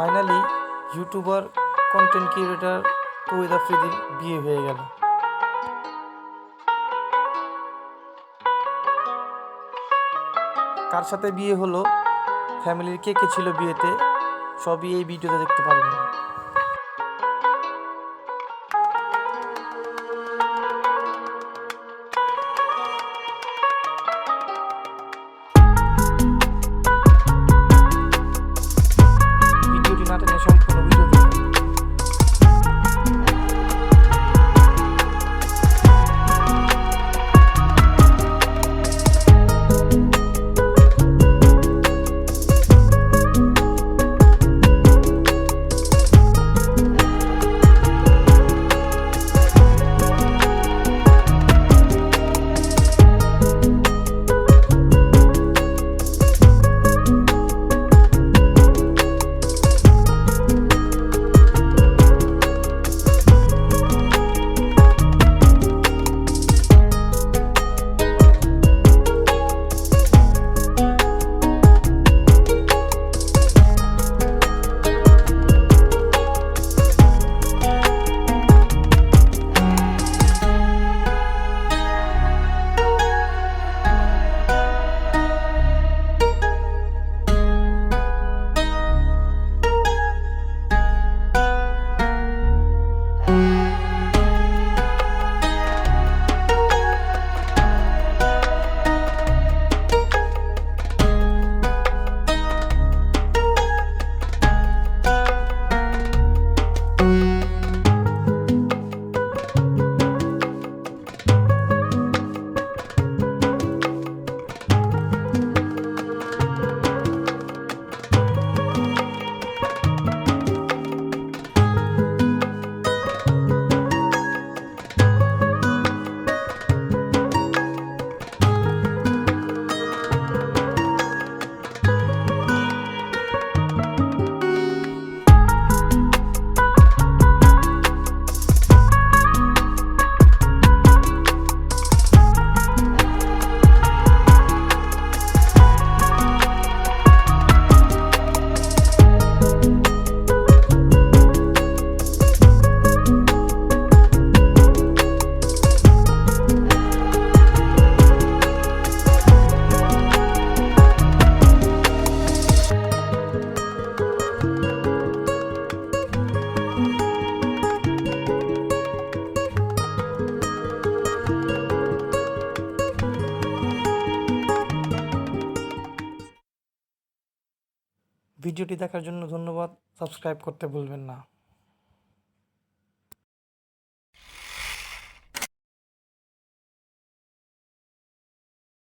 Finally YouTuber content creator Tawhid আফ্রিদির বিয়ে হয়ে গেল। কার সাথে বিয়ে হলো? ফ্যামিলির কে কে ছিল বিয়েতে? সবই এই ভিডিওতে দেখতে পারবেন। ভিডিওটি দেখার জন্য ধন্যবাদ। সাবস্ক্রাইব করতে ভুলবেন না।